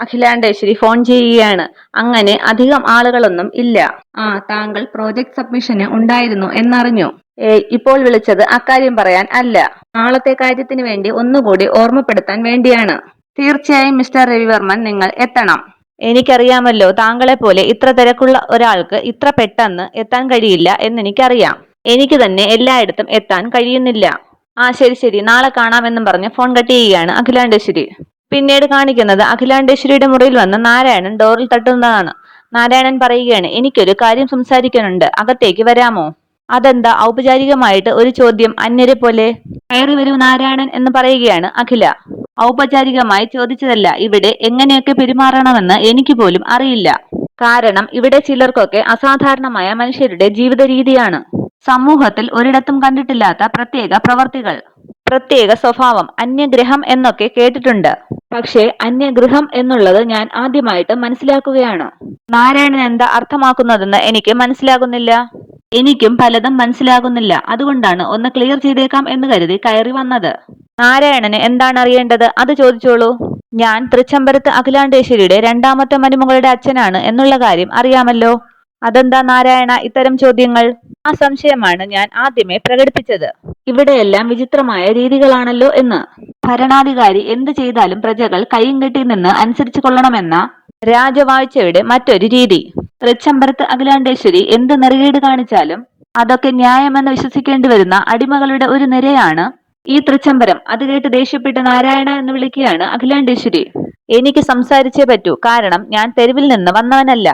Akhilandeshwari phone ചെയ്യുകയാണ്. അങ്ങനെ അധികം ആളുകളൊന്നും ഇല്ല. ആ താങ്കൾ പ്രോജക്ട് സബ്മിഷന് ഉണ്ടായിരുന്നു എന്നറിഞ്ഞു. ഏയ് ഇപ്പോൾ വിളിച്ചത് അക്കാര്യം പറയാൻ അല്ല. നാളത്തെ കാര്യത്തിന് വേണ്ടി ഒന്നുകൂടി ഓർമ്മപ്പെടുത്താൻ വേണ്ടിയാണ്. തീർച്ചയായും മിസ്റ്റർ രവിവർമ്മൻ നിങ്ങൾ എത്തണം. എനിക്കറിയാമല്ലോ താങ്കളെ പോലെ ഇത്ര തിരക്കുള്ള ഒരാൾക്ക് ഇത്ര പെട്ടെന്ന് എത്താൻ കഴിയില്ല എന്നെനിക്കറിയാം. എനിക്ക് തന്നെ എല്ലായിടത്തും എത്താൻ കഴിയുന്നില്ല. ആ ശരി ശരി. നാളെ കാണാമെന്നും പറഞ്ഞ് ഫോൺ കട്ട് ചെയ്യുകയാണ് അഖിലാണ്ടേശ്വരി. പിന്നീട് കാണിക്കുന്നത് അഖിലാണ്ടേശ്വരിയുടെ മുറിയിൽ വന്ന് നാരായണൻ ഡോറിൽ തട്ടുന്നതാണ്. നാരായണൻ പറയുകയാണ് എനിക്കൊരു കാര്യം സംസാരിക്കാനുണ്ട്. അകത്തേക്ക് വരാമോ? അതെന്താ? ഔപചാരികമായിട്ട് ഒരു ചോദ്യം അന്യരെ പോലെ. കയറി വരൂ നാരായണൻ എന്ന് പറയുകയാണ് അഖില. ഔപചാരികമായി ചോദിച്ചതല്ല ഇവിടെ എങ്ങനെയൊക്കെ പെരുമാറണമെന്ന് എനിക്ക് പോലും അറിയില്ല. കാരണം ഇവിടെ ചിലർക്കൊക്കെ അസാധാരണമായ മനുഷ്യരുടെ ജീവിത രീതിയാണ് സമൂഹത്തിൽ ഒരിടത്തും കണ്ടിട്ടില്ലാത്ത പ്രത്യേക പ്രവർത്തികൾ. പ്രത്യേക സ്വഭാവം അന്യഗ്രഹം എന്നൊക്കെ കേട്ടിട്ടുണ്ട്. പക്ഷേ അന്യഗ്രഹം എന്നുള്ളത് ഞാൻ ആദ്യമായിട്ട് മനസ്സിലാക്കുകയാണ്. നാരായണൻ എന്താ അർത്ഥമാക്കുന്നതെന്ന് എനിക്ക് മനസ്സിലാകുന്നില്ല. എനിക്കും പലതും മനസ്സിലാകുന്നില്ല. അതുകൊണ്ടാണ് ഒന്ന് ക്ലിയർ ചെയ്തേക്കാം എന്ന് കരുതി കയറി വന്നത്. നാരായണന് എന്താണ് അറിയേണ്ടത്? അത് ചോദിച്ചോളൂ. ഞാൻ തൃച്ചംബരത്ത് അഖിലാണ്ടേശ്വരിയുടെ രണ്ടാമത്തെ മരുമകളുടെ അച്ഛനാണ് എന്നുള്ള കാര്യം അറിയാമല്ലോ. അതെന്താ നാരായണ ഇത്തരം ചോദ്യങ്ങൾ? ആ സംശയമാണ് ഞാൻ ആദ്യമേ പ്രകടിപ്പിച്ചത്. ഇവിടെയെല്ലാം വിചിത്രമായ രീതികളാണല്ലോ എന്ന്. ഭരണാധികാരി എന്ത് ചെയ്താലും പ്രജകൾ കൈയും കെട്ടി നിന്ന് അനുസരിച്ചു കൊള്ളണമെന്ന രാജവാഴ്ചയുടെ മറ്റൊരു രീതി. തൃച്ചമ്പരത്ത് അഖിലാണ്ടേശ്വരി എന്ത് നെറുകേട് കാണിച്ചാലും അതൊക്കെ ന്യായമെന്ന് വിശ്വസിക്കേണ്ടി വരുന്ന അടിമകളുടെ ഒരു നിരയാണ് ഈ തൃച്ചംബരം. അത് കേട്ട് ദേഷ്യപ്പെട്ട് നാരായണ എന്ന് വിളിക്കുകയാണ് അഖിലാണ്ടേശ്വരി. എനിക്ക് സംസാരിച്ചേ പറ്റൂ. കാരണം ഞാൻ തെരുവിൽ നിന്ന് വന്നവനല്ല.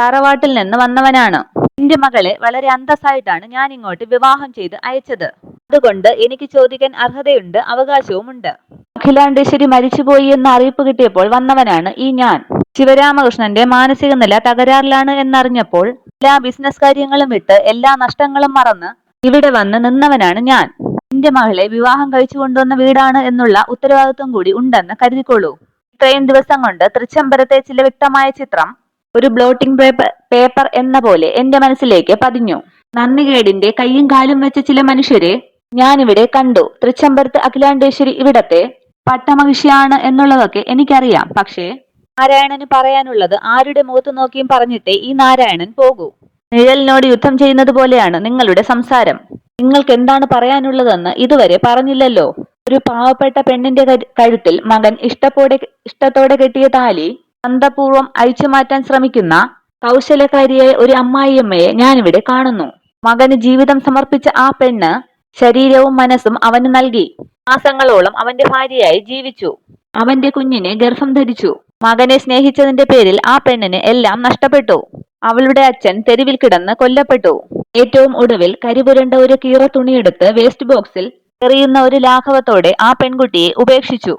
തറവാട്ടിൽ നിന്ന് വന്നവനാണ്. എന്റെ മകളെ വളരെ അന്തസ്സായിട്ടാണ് ഞാൻ ഇങ്ങോട്ട് വിവാഹം ചെയ്ത് അയച്ചത്. അതുകൊണ്ട് എനിക്ക് ചോദിക്കാൻ അർഹതയുണ്ട് അവകാശവുമുണ്ട്. അഖിലാണ്ടേശ്വരി മരിച്ചുപോയി എന്ന അറിയിപ്പ് കിട്ടിയപ്പോൾ വന്നവനാണ് ഈ ഞാൻ. ശിവരാമകൃഷ്ണന്റെ മാനസിക നില തകരാറിലാണ് എന്നറിഞ്ഞപ്പോൾ എല്ലാ ബിസിനസ് കാര്യങ്ങളും വിട്ട് എല്ലാ നഷ്ടങ്ങളും മറന്ന് ഇവിടെ വന്ന് നിന്നവനാണ് ഞാൻ. എന്റെ മകളെ വിവാഹം കഴിച്ചു കൊണ്ടുവന്ന വീടാണ് എന്നുള്ള ഉത്തരവാദിത്വം കൂടി ഉണ്ടെന്ന് കരുതിക്കൊള്ളൂ. ഇത്രയും ദിവസം കൊണ്ട് തൃച്ചംബരത്തെ ചില വ്യക്തമായ ചിത്രം ഒരു ബ്ലോട്ടിംഗ് പേപ്പർ പേപ്പർ എന്ന പോലെ എന്റെ മനസ്സിലേക്ക് പതിഞ്ഞു. നന്ദികേടിന്റെ കൈയും കാലും വെച്ച ചില മനുഷ്യരെ ഞാനിവിടെ കണ്ടു. തൃച്ചംബരത്ത് അഖിലാണ്ടേശ്വരി ഇവിടത്തെ പട്ടമഹിഷിയാണ് എന്നുള്ളതൊക്കെ എനിക്കറിയാം. പക്ഷേ നാരായണന് പറയാനുള്ളത് ആരുടെ മുഖത്ത് നോക്കിയും പറഞ്ഞിട്ടേ ഈ നാരായണൻ പോകൂ. നിഴലിനോട് യുദ്ധം ചെയ്യുന്നത് പോലെയാണ് നിങ്ങളുടെ സംസാരം. നിങ്ങൾക്ക് എന്താണ് പറയാനുള്ളതെന്ന് ഇതുവരെ പറഞ്ഞില്ലല്ലോ. ഒരു പാവപ്പെട്ട പെണ്ണിന്റെ കഴുത്തിൽ മകൻ ഇഷ്ടത്തോടെ ഇഷ്ടത്തോടെ കെട്ടിയ താലി അന്തപൂർവം അഴിച്ചു മാറ്റാൻ ശ്രമിക്കുന്ന കൗശലക്കാരിയായ ഒരു അമ്മായിയമ്മയെ ഞാനിവിടെ കാണുന്നു. മകന് ജീവിതം സമർപ്പിച്ച ആ പെണ്ണ് ശരീരവും മനസ്സും അവന് നൽകി. മാസങ്ങളോളം അവന്റെ ഭാര്യയായി ജീവിച്ചു. അവന്റെ കുഞ്ഞിനെ ഗർഭം ധരിച്ചു. മകനെ സ്നേഹിച്ചതിന്റെ പേരിൽ ആ പെണ്ണിന് എല്ലാം നഷ്ടപ്പെട്ടു. അവളുടെ അച്ഛൻ തെരുവിൽ കിടന്ന് കൊല്ലപ്പെട്ടു. ഏറ്റവും ഒടുവിൽ കരിപുരണ്ട ഒരു കീറ തുണിയെടുത്ത് വേസ്റ്റ് ബോക്സിൽ എറിയുന്ന ഒരു ലാഘവത്തോടെ ആ പെൺകുട്ടിയെ ഉപേക്ഷിച്ചു.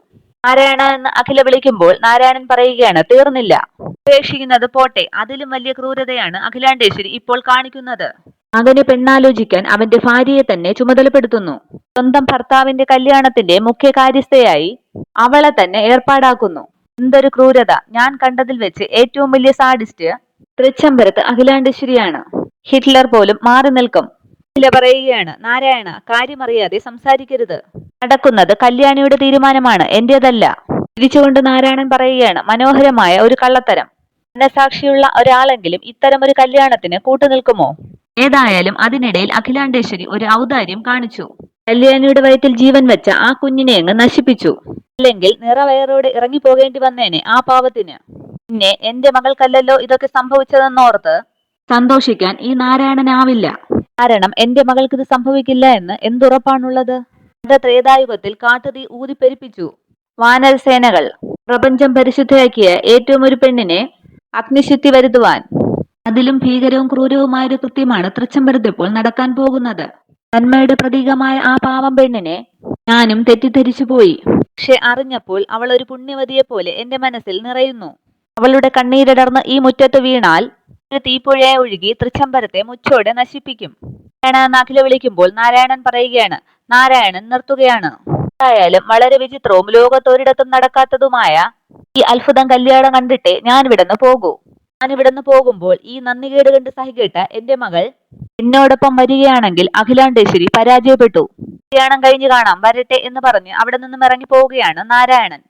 നാരായണ എന്ന് അഖില വിളിക്കുമ്പോൾ നാരായണൻ പറയുകയാണ് തീർന്നില്ല. ഉപേക്ഷിക്കുന്നത് പോട്ടെ അതിലും വലിയ ക്രൂരതയാണ് അഖിലാണ്ടേശ്വരി ഇപ്പോൾ കാണിക്കുന്നത്. മകന് പെണ്ണാലോചിക്കാൻ അവന്റെ ഭാര്യയെ തന്നെ ചുമതലപ്പെടുത്തുന്നു. സ്വന്തം ഭർത്താവിന്റെ കല്യാണത്തിന്റെ മുഖ്യ കാര്യസ്ഥയായി അവളെ തന്നെ ഏർപ്പാടാക്കുന്നു. എന്തൊരു ക്രൂരത. ഞാൻ കണ്ടതിൽ വെച്ച് ഏറ്റവും വലിയ സാഡിസ്റ്റ് തൃച്ചംബരത്ത് അഖിലാണ്ടേശ്വരിയാണ്. ഹിറ്റ്ലർ പോലും മാറി നിൽക്കും. ചില പറയുകയാണ് നാരായണ കാര്യമറിയാതെ സംസാരിക്കരുത്. നടക്കുന്നത് കല്യാണിയുടെ തീരുമാനമാണ്. എന്റേതല്ല. തിരിച്ചുകൊണ്ട് നാരായണൻ പറയുകയാണ് മനോഹരമായ ഒരു കള്ളത്തരം. മനസാക്ഷിയുള്ള ഒരാളെങ്കിലും ഇത്തരം ഒരു കല്യാണത്തിന് കൂട്ടുനിൽക്കുമോ? ഏതായാലും അതിനിടയിൽ അഖിലാണ്ടേശ്വരി ഒരു ഔദാര്യം കാണിച്ചു. കല്യാണിയുടെ വയറ്റിൽ ജീവൻ വെച്ച ആ കുഞ്ഞിനെ അങ്ങ് നശിപ്പിച്ചു. അല്ലെങ്കിൽ നിറവയറോട് ഇറങ്ങിപ്പോകേണ്ടി വന്നേനെ ആ പാവത്തിന്. പിന്നെ എന്റെ മകൾക്കല്ലല്ലോ ഇതൊക്കെ സംഭവിച്ചതെന്നോർത്ത് സന്തോഷിക്കാൻ ഈ നാരായണനാവില്ല. കാരണം എന്റെ മകൾക്ക് ഇത് സംഭവിക്കില്ല എന്ന് എന്തുറപ്പാണുള്ളത്? ത്രേതായുഗത്തിൽ കാട്ടുതീ ഊതിപ്പെരിപ്പിച്ചു. വാനരസേനകൾ പ്രപഞ്ചം പരിശുദ്ധയാക്കിയ ഏറ്റവും ഒരു പെണ്ണിനെ അഗ്നിശുദ്ധി വരുത്തുവാൻ. അതിലും ഭീകരവും ക്രൂരവുമായ ഒരു കൃത്യമാണ് തൃച്ചംബരത്തിപ്പോൾ നടക്കാൻ പോകുന്നത്. നന്മയുടെ പ്രതീകമായ ആ പാവം പെണ്ണിനെ ഞാനും തെറ്റിദ്ധരിച്ചു പോയി. പക്ഷെ അറിഞ്ഞപ്പോൾ അവൾ ഒരു പുണ്യവതിയെ പോലെ എന്റെ മനസ്സിൽ നിറയുന്നു. അവളുടെ കണ്ണീരിടർന്ന് ഈ മുറ്റത്ത് വീണാൽ ഒരു തീപ്പുഴയെ ഒഴുകി തൃച്ചംബരത്തെ മുച്ചോടെ നശിപ്പിക്കും. നാരായണ അഖില വിളിക്കുമ്പോൾ നാരായണൻ പറയുകയാണ് നാരായണൻ നിർത്തുകയാണ്. എന്തായാലും വളരെ വിചിത്രവും ലോകത്തൊരിടത്തും നടക്കാത്തതുമായ ഈ അത്ഭുതം കല്യാണം കണ്ടിട്ടേ ഞാൻ ഇവിടുന്ന് പോകൂ. ഞാൻ ഇവിടുന്ന് പോകുമ്പോൾ ഈ നന്ദികേട് കണ്ട് സഹികേട്ട എന്റെ മകൾ എന്നോടൊപ്പം വരികയാണെങ്കിൽ അഖിലാണ്ടേശ്വരി പരാജയപ്പെട്ടു. കല്യാണം കഴിഞ്ഞു കാണാം വരട്ടെ എന്ന് പറഞ്ഞ് അവിടെ നിന്നും ഇറങ്ങി പോവുകയാണ് നാരായണൻ.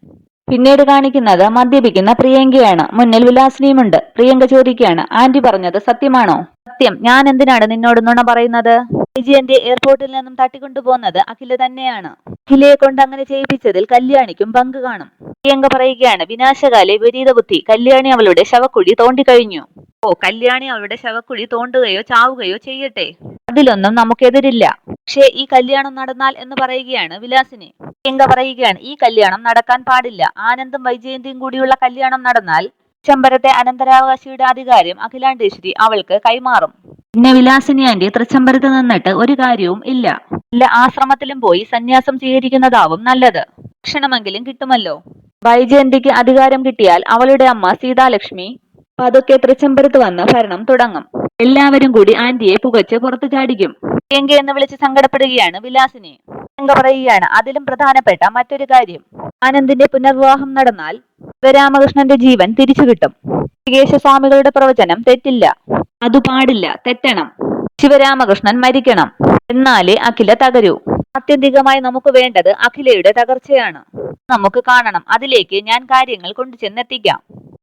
പിന്നീട് കാണിക്കുന്നത് മദ്യപിക്കുന്ന പ്രിയങ്കയാണ്. മുന്നിൽ വിലാസിനിയുമുണ്ട്. പ്രിയങ്ക ചോദിക്കുകയാണ് ആന്റി പറഞ്ഞത് സത്യമാണോ? സത്യം. ഞാൻ എന്തിനാണ് നിന്നോട് നുണ പറയുന്നത്? വിജയന്റെ എയർപോർട്ടിൽ നിന്നും തട്ടിക്കൊണ്ടുപോകുന്നത് അഖില തന്നെയാണ്. അഖിലയെ കൊണ്ട് അങ്ങനെ ചെയ്യിപ്പിച്ചതിൽ കല്യാണിക്കും പങ്ക് കാണും. പ്രിയങ്ക പറയുകയാണ് വിനാശകാലെ വിപരീത ബുദ്ധി കല്യാണി അവളുടെ ശവക്കുഴി തോണ്ടിക്കഴിഞ്ഞു ഓ കല്യാണി അവളുടെ ശവക്കുഴി തോണ്ടുകയോ ചാവുകയോ ചെയ്യട്ടെ? അതിലൊന്നും നമുക്കെതിരില്ല. പക്ഷേ ഈ കല്യാണം നടന്നാൽ എന്ന് പറയുകയാണ് വിലാസിനി. പ്രിയങ്ക പറയുകയാണ് ഈ കല്യാണം നടക്കാൻ പാടില്ല. ആനന്ദും വൈജയന്തിയും കൂടിയുള്ള കല്യാണം നടന്നാൽ തൃച്ചംബരത്തെ അനന്തരാവകാശിയുടെ അധികാരം അഖിലാണ്ടേശ്വരി അവൾക്ക് കൈമാറും. പിന്നെ വിലാസിനി ആന്റി തൃച്ചംബരത്ത് നിന്നിട്ട് ഒരു കാര്യവും ഇല്ല. ഇല്ല ആശ്രമത്തിലും പോയി സന്യാസം സ്വീകരിക്കുന്നതാവും നല്ലത്. ഭക്ഷണമെങ്കിലും കിട്ടുമല്ലോ. വൈജയന്തിക്ക് അധികാരം കിട്ടിയാൽ അവളുടെ അമ്മ സീതാലക്ഷ്മി പതുക്കെ തൃച്ചംബരത്ത് വന്ന് ഭരണം തുടങ്ങും. എല്ലാവരും കൂടി ആന്റിയെ പുകച്ച് പുറത്തു ചാടിക്കും. പ്രിയങ്ക എന്ന് വിളിച്ച് സങ്കടപ്പെടുകയാണ് വിലാസിനി. പ്രിയങ്ക പറയുകയാണ് അതിലും പ്രധാനപ്പെട്ട മറ്റൊരു കാര്യം. ആനന്ദിന്റെ പുനർവിവാഹം നടന്നാൽ ശിവരാമകൃഷ്ണന്റെ ജീവൻ തിരിച്ചു കിട്ടും. സ്വാമികളുടെ പ്രവചനം തെറ്റില്ല. അത് പാടില്ല. തെറ്റണം. ശിവരാമകൃഷ്ണൻ മരിക്കണം. എന്നാലേ അഖില തകരൂ. ആത്യന്തികമായി നമുക്ക് വേണ്ടത് അഖിലയുടെ തകർച്ചയാണ്. നമുക്ക് കാണണം. അതിലേക്ക് ഞാൻ കാര്യങ്ങൾ കൊണ്ടു ചെന്നെത്തിക്കാം.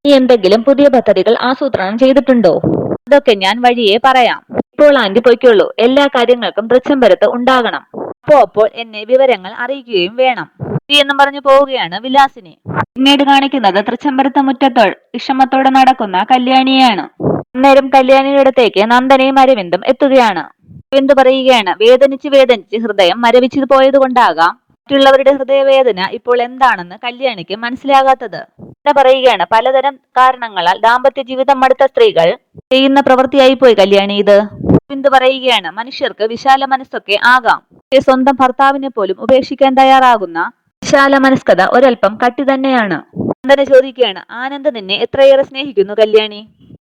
നീ എന്തെങ്കിലും പുതിയ പദ്ധതികൾ ആസൂത്രണം ചെയ്തിട്ടുണ്ടോ? അതൊക്കെ ഞാൻ വഴിയെ പറയാം. ഇപ്പോൾ ആന്റി പൊയ്ക്കുള്ളൂ. എല്ലാ കാര്യങ്ങൾക്കും തൃച്ചംബരത്ത് ഉണ്ടാകണം. അപ്പോ അപ്പോൾ എന്നെ വിവരങ്ങൾ അറിയിക്കുകയും വേണം. എന്നും പറഞ്ഞു പോവുകയാണ് വിലാസിനെ. പിന്നീട് കാണിക്കുന്നത് തൃച്ചംബരത്തെ മുറ്റത്തോൾ വിഷമത്തോടെ നടക്കുന്ന കല്യാണിയാണ് അന്നേരം കല്യാണിയുടെ അടുത്തേക്ക് നന്ദനയും അരവിന്ദും എത്തുകയാണ്. അരവിന്ദ് പറയുകയാണ് വേദനിച്ച് വേദനിച്ച് ഹൃദയം മരവിച്ചു പോയത് കൊണ്ടാകാം മറ്റുള്ളവരുടെ ഹൃദയവേദന ഇപ്പോൾ എന്താണെന്ന് കല്യാണിക്ക് മനസ്സിലാകാത്തത്. പറയുകയാണ് പലതരം കാരണങ്ങളാൽ ദാമ്പത്യ ജീവിതം മടുത്ത സ്ത്രീകൾ ചെയ്യുന്ന പ്രവൃത്തിയായി പോയി കല്യാണി ഇത്. അരവിന്ദ് പറയുകയാണ് മനുഷ്യർക്ക് വിശാല മനസ്സൊക്കെ ആകാം. സ്വന്തം ഭർത്താവിനെ പോലും ഉപേക്ഷിക്കാൻ തയ്യാറാകുന്ന വിശാല മനസ്കത ഒരൽപ്പം കട്ടി തന്നെയാണ്. നന്ദന ചോദിക്കുകയാണ് ആനന്ദ് നിന്നെ എത്രയേറെ സ്നേഹിക്കുന്നു കല്യാണി?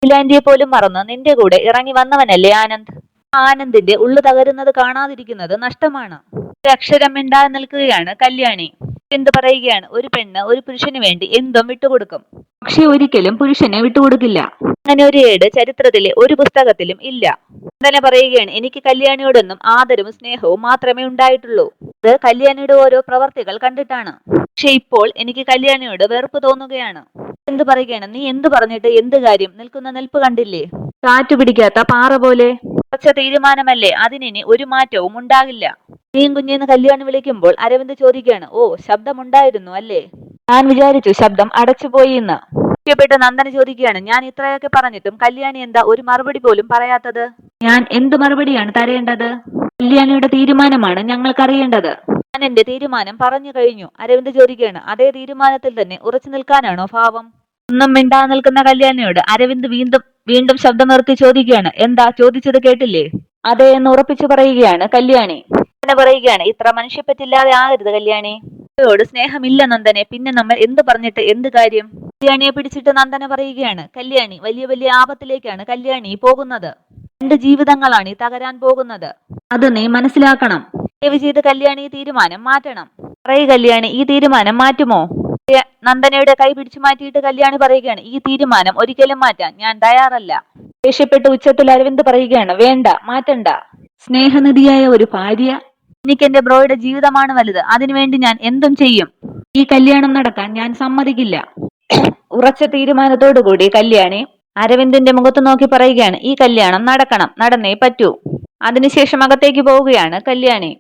ഇലാൻഡിയെ പോലും മറന്ന് നിന്റെ കൂടെ ഇറങ്ങി വന്നവനല്ലേ ആനന്ദ്? ആനന്ദിന്റെ ഉള്ളു തകരുന്നത് കാണാതിരിക്കുന്നത് നഷ്ടമാണ്. അക്ഷരം മിണ്ടാതെ നിൽക്കുകയാണ് കല്യാണി. എന്ത് പറയുകയാണ്? ഒരു പെണ്ണ് ഒരു പുരുഷന് വേണ്ടി എന്തും വിട്ടുകൊടുക്കും. പക്ഷെ ഒരിക്കലും പുരുഷനെ വിട്ടുകൊടുക്കില്ല. അങ്ങനെ ഒരു ഏട് ചരിത്രത്തിലെ ഒരു പുസ്തകത്തിലും ഇല്ല. തന്നെ പറയുകയാണ് എനിക്ക് കല്യാണിയോടൊന്നും ആദരവും സ്നേഹവും മാത്രമേ ഉണ്ടായിട്ടുള്ളൂ. അത് കല്യാണിയുടെ ഓരോ പ്രവർത്തികൾ കണ്ടിട്ടാണ്. പക്ഷെ ഇപ്പോൾ എനിക്ക് കല്യാണിയോട് വെറുപ്പ് തോന്നുകയാണ്. എന്ത് പറയുകയാണ്? നീ എന്ത് പറഞ്ഞിട്ട് എന്ത് കാര്യം? നിൽക്കുന്ന നിൽപ്പ് കണ്ടില്ലേ? കാറ്റു പിടിക്കാത്ത പാറ പോലെ. ഉറച്ച തീരുമാനമല്ലേ? അതിനിനി ഒരു മാറ്റവും ഉണ്ടാകില്ല. നീയും കുഞ്ഞിന്ന് കല്യാണി വിളിക്കുമ്പോൾ അരവിന്ദ് ചോദിക്കുകയാണ് ഓ ശബ്ദമുണ്ടായിരുന്നു അല്ലേ? ഞാൻ വിചാരിച്ചു ശബ്ദം അടച്ചുപോയി എന്ന്. ഇഷ്ടപ്പെട്ട് നന്ദന ചോദിക്കുകയാണ് ഞാൻ ഇത്രയൊക്കെ പറഞ്ഞിട്ടും കല്യാണി എന്താ ഒരു മറുപടി പോലും പറയാത്തത്? ഞാൻ എന്ത് മറുപടിയാണ് തരേണ്ടത്? കല്യാണിയുടെ തീരുമാനമാണ് ഞങ്ങൾക്കറിയേണ്ടത്. ഞാൻ എന്റെ തീരുമാനം പറഞ്ഞു കഴിഞ്ഞു. അരവിന്ദ് ചോദിക്കുകയാണ് അതേ തീരുമാനത്തിൽ തന്നെ ഉറച്ചു നിൽക്കാനാണോ ഭാവം? ഒന്നും മിണ്ടാ നിൽക്കുന്ന കല്യാണിയോട് അരവിന്ദ് വീണ്ടും വീണ്ടും ശബ്ദം നിർത്തി ചോദിക്കുകയാണ് എന്താ ചോദിച്ചത് കേട്ടില്ലേ? അതെ എന്ന് ഉറപ്പിച്ചു പറയുകയാണ് കല്യാണി. എന്നെ പറയുകയാണ് ഇത്ര മനുഷ്യപ്പറ്റില്ലാതെ ആകരുത് കല്യാണി. ോട് സ്നേഹമില്ല നന്ദനെ പിന്നെ നമ്മൾ എന്ത് പറഞ്ഞിട്ട് എന്ത് കാര്യം? കല്യാണിയെ പിടിച്ചിട്ട് നന്ദന പറയുകയാണ് കല്യാണി വലിയ വലിയ ആപത്തിലേക്കാണ് കല്യാണി പോകുന്നത്. രണ്ട് ജീവിതങ്ങളാണ് ഈ തകരാൻ പോകുന്നത്. അത് നീ മനസ്സിലാക്കണം. ദയവ് ചെയ്ത് കല്യാണി ഈ തീരുമാനം മാറ്റണം. പറയ കല്യാണി ഈ തീരുമാനം മാറ്റുമോ? നന്ദനയുടെ കൈ പിടിച്ചു മാറ്റിയിട്ട് കല്യാണി പറയുകയാണ് ഈ തീരുമാനം ഒരിക്കലും മാറ്റാൻ ഞാൻ തയ്യാറല്ല. ദേഷ്യപ്പെട്ട് ഉച്ചത്തിൽ അരവിന്ദ് പറയുകയാണ് വേണ്ട മാറ്റണ്ട. സ്നേഹനിധിയായ ഒരു ഭാര്യ എനിക്ക് എന്റെ ബ്രോയുടെ ജീവിതമാണ് വലുത് അതിനുവേണ്ടി ഞാൻ എന്തും ചെയ്യും. ഈ കല്യാണം നടക്കാൻ ഞാൻ സമ്മതിക്കില്ല. ഉറച്ച തീരുമാനത്തോടു കൂടി കല്യാണി അരവിന്ദിന്റെ മുഖത്ത് നോക്കി പറയുകയാണ് ഈ കല്യാണം നടക്കണം നടന്നേ പറ്റൂ. അതിനുശേഷം അകത്തേക്ക് പോവുകയാണ് കല്യാണി.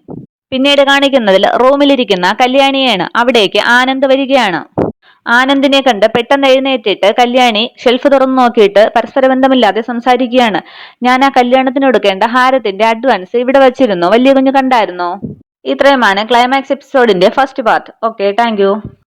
പിന്നീട് കാണിക്കുന്നതിൽ റൂമിലിരിക്കുന്ന കല്യാണിയാണ് അവിടേക്ക് ആനന്ദ് വരികയാണ്. ആനന്ദിനെ കണ്ട് പെട്ടെന്ന് എഴുന്നേറ്റിട്ട് കല്യാണി ഷെൽഫ് തുറന്നു നോക്കിയിട്ട് പരസ്പര ബന്ധമില്ലാതെ സംസാരിക്കുകയാണ്. ഞാൻ ആ കല്യാണത്തിന് കൊടുക്കേണ്ട ഹാരത്തിന്റെ അഡ്വാൻസ് ഇവിടെ വച്ചിരുന്നു വലിയ കുഞ്ഞു കണ്ടായിരുന്നോ? ഇത്രയുമാണ് ക്ലൈമാക്സ് എപ്പിസോഡിന്റെ ഫസ്റ്റ് പാർട്ട്. Okay thank